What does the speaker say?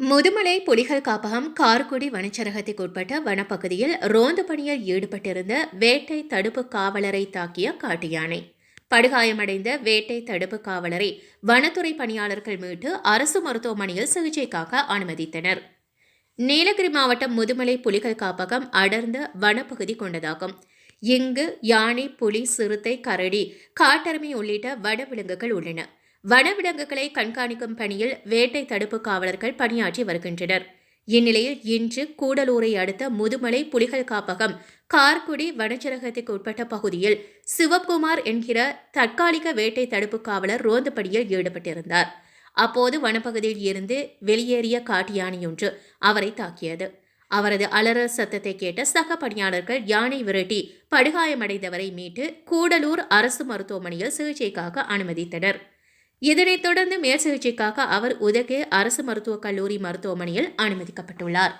முதுமலை புலிகள் காப்பகம் கார்குடி வனச்சரகத்துக்கு உட்பட்ட வனப்பகுதியில் ரோந்து பணியில் ஈடுபட்டிருந்த வேட்டை தடுப்பு காவலரை தாக்கிய காட்டு யானை. படுகாயமடைந்த வேட்டை தடுப்பு காவலரை வனத்துறை பணியாளர்கள் மீட்டு அரசு மருத்துவமனையில் சிகிச்சைக்காக அனுமதித்தனர். நீலகிரி மாவட்டம் முதுமலை புலிகள் காப்பகம் அடர்ந்த வனப்பகுதி கொண்டதாகும். இங்கு யானை புலி சிறுத்தை கரடி காட்டெருமை உள்ளிட்ட வனவிலங்குகள் உள்ளன. வனவிலங்குகளை கண்காணிக்கும் பணியில் வேட்டை தடுப்பு காவலர்கள் பணியாற்றி வருகின்றனர். இந்நிலையில் இன்று கூடலூரை அடுத்த முதுமலை புலிகள் காப்பகம் கார்குடி வனச்சரகத்துக்கு உட்பட்ட பகுதியில் சிவகுமார் என்கிற தற்காலிக வேட்டை தடுப்பு காவலர் ரோந்து பணியில் ஈடுபட்டிருந்தார். அப்போது வனப்பகுதியில் இருந்து வெளியேறிய காட்டு யானையொன்று அவரை தாக்கியது. அவரது அலறல் சத்தத்தை கேட்ட சக பணியாளர்கள் யானை விரட்டி படுகாயமடைந்தவரை மீட்டு கூடலூர் அரசு மருத்துவமனையில் சிகிச்சைக்காக அனுமதித்தனர். இதனைத் தொடர்ந்து மேல் சிகிச்சைக்காக அவர் உதகை அரசு மருத்துவக் கல்லூரி மருத்துவமனையில் அனுமதிக்கப்பட்டுள்ளார்.